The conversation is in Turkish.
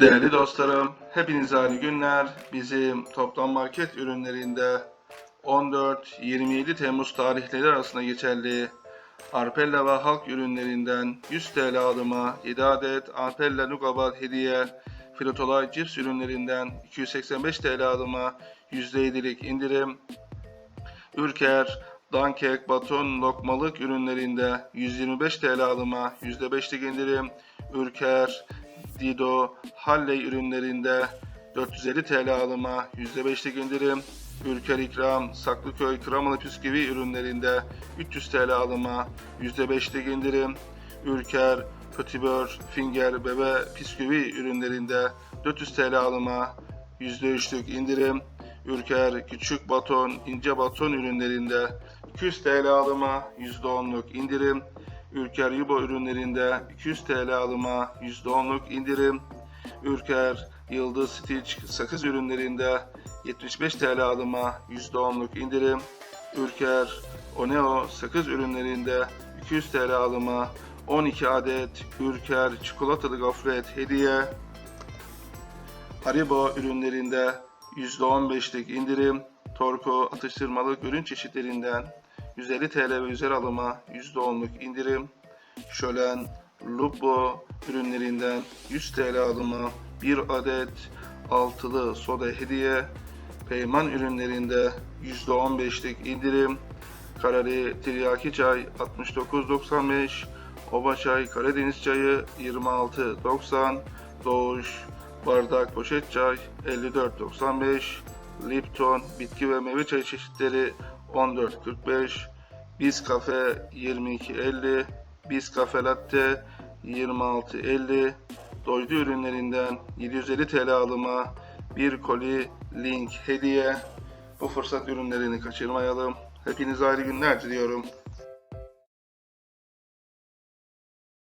Değerli dostlarım, hepinize hayırlı günler. Bizim toplam market ürünlerinde 14-27 Temmuz tarihleri arasında geçerli Arpella ve halk ürünlerinden 100 TL alıma 7 adet Arpella Nugabat hediye Filotolay cips ürünlerinden 285 TL alıma %7'lik indirim Ülker, Dankek, Baton, Lokmalık ürünlerinde 125 TL alıma %5'lik indirim. Ülker, Dido, Halley ürünlerinde 450 TL alıma %5'lik indirim. Ülker İkram, Saklıköy, Kremalı Püsküvi ürünlerinde 300 TL alıma %5'lik indirim. Ülker, Kötibör, Finger, Bebe, Püsküvi ürünlerinde 400 TL alıma %3'lük indirim. Ülker küçük baton, ince baton ürünlerinde 200 TL alıma %10'luk indirim. Ülker Yubo ürünlerinde 200 TL alıma %10'luk indirim. Ülker Yıldız Stitch sakız ürünlerinde 75 TL alıma %10'luk indirim. Ülker Oneo sakız ürünlerinde 200 TL alıma 12 adet Ülker çikolatalı gofret hediye. Haribo ürünlerinde %15'lik indirim, Torko atıştırmalık ürün çeşitlerinden 150 TL ve üzeri alıma %10'luk indirim, Şölen Lupo ürünlerinden 100 TL alıma 1 adet altılı soda hediye, Peyman ürünlerinde %15'lik indirim, Karari Tiryaki çay 69.95, Oba çay Karadeniz çayı 26.90, Doğuş bardak poşet çay 54.95, Lipton bitki ve meyve çayı çeşitleri 14.45, Biz Kafe 22.50, Biz Kafe Latte 26.50, Doydu ürünlerinden 750 TL alıma bir koli link hediye. Bu fırsat ürünlerini kaçırmayalım. Hepinize ayrı günler diliyorum.